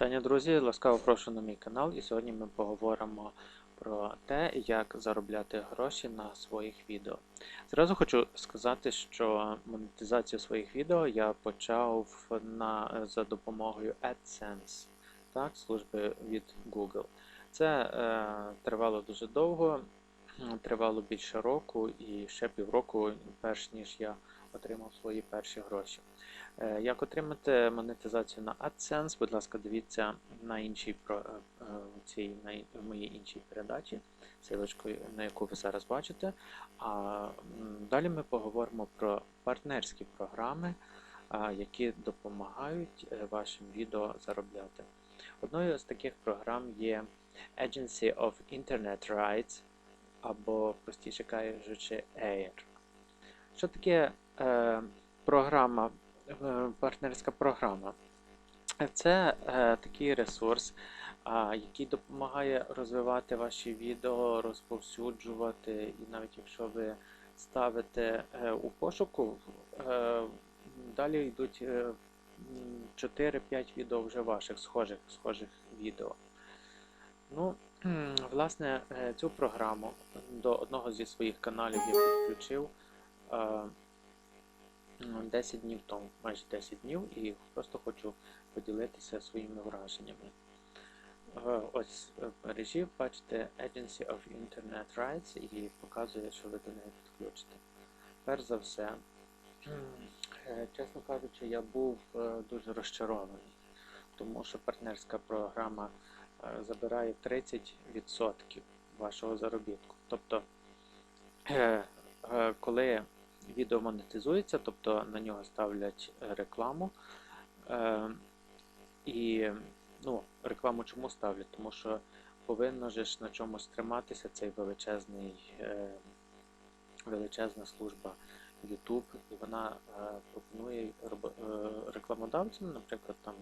Вітання, друзі! Ласкаво прошу на мій канал, і сьогодні ми поговоримо про те, як заробляти гроші на своїх відео. Зразу хочу сказати, що монетизацію своїх відео я почав на, за допомогою AdSense, так, служби від Google. Це е, тривало дуже довго, тривало більше року і ще півроку, перш ніж я отримав свої перші гроші. Е, Як отримати монетизацію на AdSense, будь ласка, дивіться на іншій е, е, цій на моїй іншій передачі, силочкою, на яку ви зараз бачите. А далі ми поговоримо про партнерські програми, які допомагають вашим відео заробляти. Одною з таких програм є Agency of Internet Rights, або, простіше кажучи, AIR. Що таке програма, партнерська програма? Це е, такий ресурс, який допомагає розвивати ваші відео, розповсюджувати, і навіть якщо ви ставите е, у пошуку, е, далі йдуть е, 4-5 відео вже ваших схожих, схожих відео. Ну, власне, е, цю програму до одного зі своїх каналів я підключив е, 10 днів тому, майже 10 днів, і просто хочу поділитися своїми враженнями. Е, Ось е, мережі бачите Agency of Internet Rights і показує, що ви до неї підключите. Перш за все, е, чесно кажучи, я був дуже розчарований, тому що партнерська програма забирає 30% вашого заробітку. Тобто, коли відео монетизується, тобто на нього ставлять е, рекламу. Е, і ну, рекламу чому ставлять? Тому що повинно же ж на чомусь триматися цей величезний, е, величезна служба YouTube, і вона пропонує рекламодавцям, наприклад, там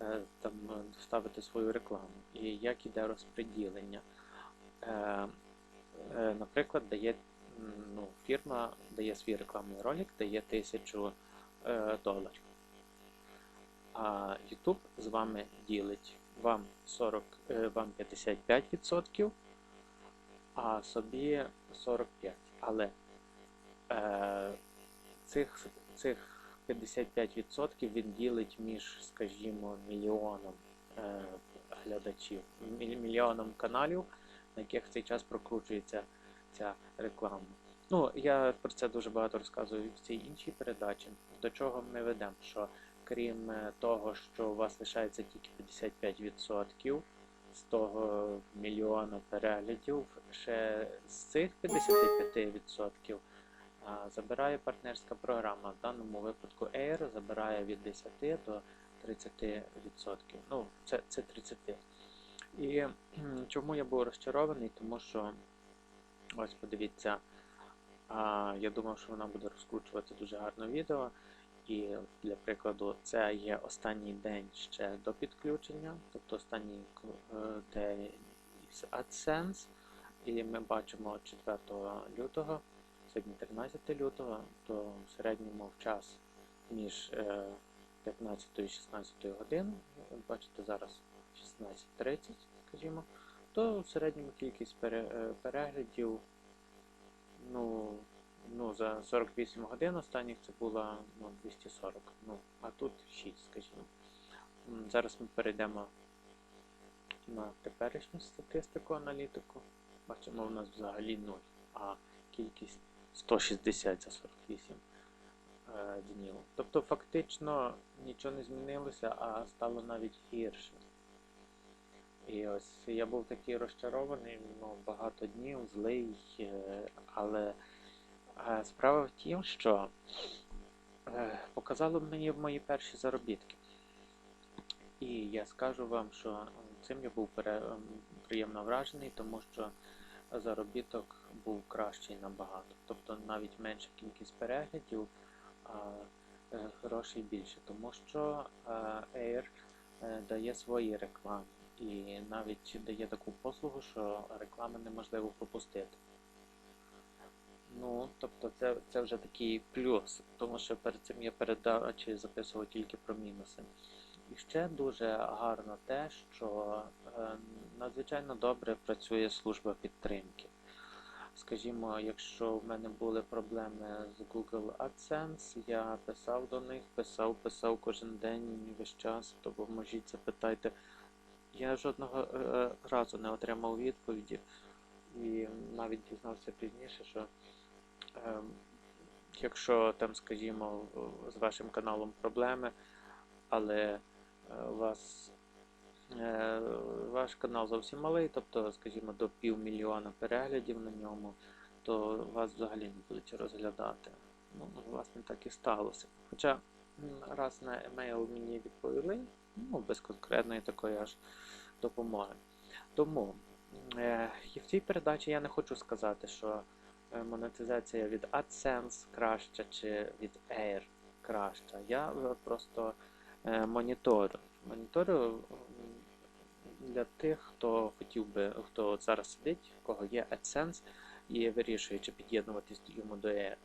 е, там ставити свою рекламу. І як іде розподілення. Наприклад, дає фірма дає свій рекламний ролик, дає тисячу е, доларів. А YouTube з вами ділить вам 40, е, вам 55%, а собі 45%. Але е, цих, цих 55% він ділить між, скажімо, мільйоном е, глядачів, міль- мільйоном каналів, на яких в цей час прокручується ця реклама. Ну, я про це дуже багато розказую в цій іншій передачі. До чого ми ведемо? Що крім е, того, що у вас лишається тільки 55% з того мільйона переглядів, ще з цих 55% забирає партнерська програма. В даному випадку Air забирає від 10 до 30%. Ну, це, це 30. І чому я був розчарований? Тому що ось подивіться. Я думав, що вона буде розкручувати дуже гарне відео. І для прикладу, це є останній день ще до підключення, тобто останній е, день із AdSense. І ми бачимо 4 лютого, сьогодні 13 лютого, то в середньому в час між е, 15 і 16 годиною, бачите, зараз 16.30, скажімо, то в середньому кількість е, переглядів ну, ну, за 48 годин останніх це було ну, 240. Ну, а тут 6, скажімо. Зараз ми перейдемо на теперішню статистику аналітику. Бачимо, у нас взагалі 0, а кількість 160 за 48 е, днів. Тобто фактично нічого не змінилося, а стало навіть гірше. І ось я був такий розчарований, ну, багато днів, злий, е, але е, справа в тім, що е, показало мені мої перші заробітки. І я скажу вам, що цим я був пере- приємно вражений, тому що заробіток був кращий набагато. Тобто навіть менша кількість переглядів, а грошей більше, тому що Air дає свої реклами. І навіть дає таку послугу, що реклами неможливо пропустити. Ну, тобто це, це вже такий плюс, тому що перед цим я передачі записував тільки про мінуси. І ще дуже гарно те, що е, надзвичайно добре працює служба підтримки. Скажімо, якщо в мене були проблеми з Google AdSense, я писав до них, писав, писав кожен день весь час, то поможіть, запитайте. Я жодного е, разу не отримав відповіді і навіть дізнався пізніше, що е, якщо там, скажімо, з вашим каналом проблеми, але е, вас е, ваш канал зовсім малий, тобто, скажімо, до півмільйона переглядів на ньому, то вас взагалі не будуть розглядати. Ну, власне, так і сталося. Хоча раз на емейл мені відповіли, ну, без конкретної такої аж допомоги. Тому е, в цій передачі я не хочу сказати, що е, монетизація від AdSense краща чи від Air краща. Я е, просто е, моніторю. Моніторю для тих, хто хотів би, хто зараз сидить, в кого є AdSense і вирішує, чи під'єднуватись йому до Air.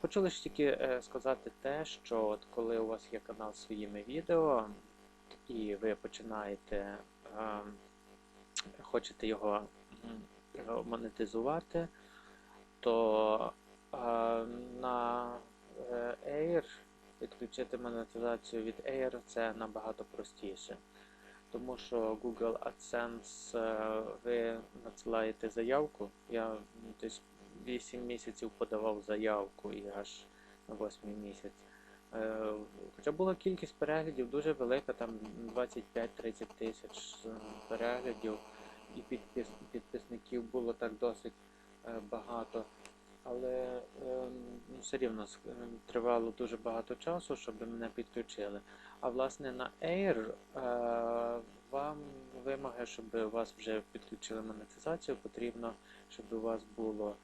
Хочу лише тільки е, сказати те, що от коли у вас є канал з своїми відео, і ви починаєте, е, хочете його монетизувати, то е, на е, Air підключити монетизацію від Air це набагато простіше. Тому що Google AdSense е, ви надсилаєте заявку. Я десь 8 місяців подавав заявку і аж на 8 місяць. Е, Хоча була кількість переглядів дуже велика, там 25-30 тисяч е, переглядів, і підпис, підписників було так досить е, багато. Але ну, все рівно тривало дуже багато часу, щоб мене підключили. А власне на Air вам вимоги, щоб у вас вже підключили монетизацію, потрібно, щоб у вас було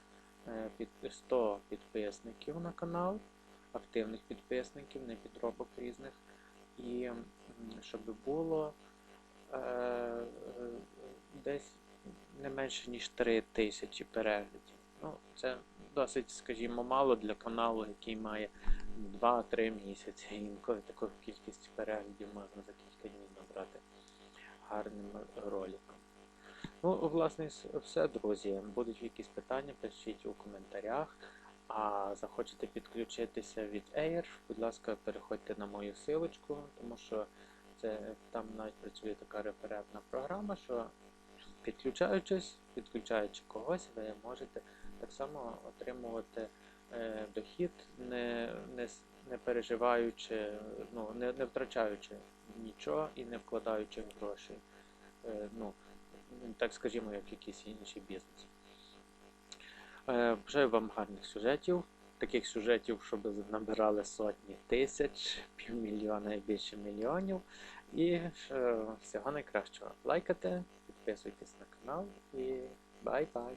е, під 100 підписників на канал, активних підписників, не підробок різних, і щоб було е, е, десь не менше ніж 3 тисячі переглядів. Ну, це досить, скажімо, мало для каналу, який має 2-3 місяці. Інколи таку кількість переглядів можна за кілька днів набрати гарним роликом. Ну, власне, все, друзі. Будуть якісь питання, пишіть у коментарях. А захочете підключитися від Air, будь ласка, переходьте на мою силочку, тому що це там навіть працює така референтна програма, що підключаючись, підключаючи когось, ви можете так само отримувати е, дохід, не, не, не переживаючи, ну, не, не втрачаючи нічого і не вкладаючи грошей. Е, ну, так скажімо, як якийсь інший бізнес. Е, Бажаю вам гарних сюжетів, таких сюжетів, щоб набирали сотні тисяч, півмільйона і більше мільйонів. І е, всього найкращого. Лайкайте, підписуйтесь на канал і бай-бай!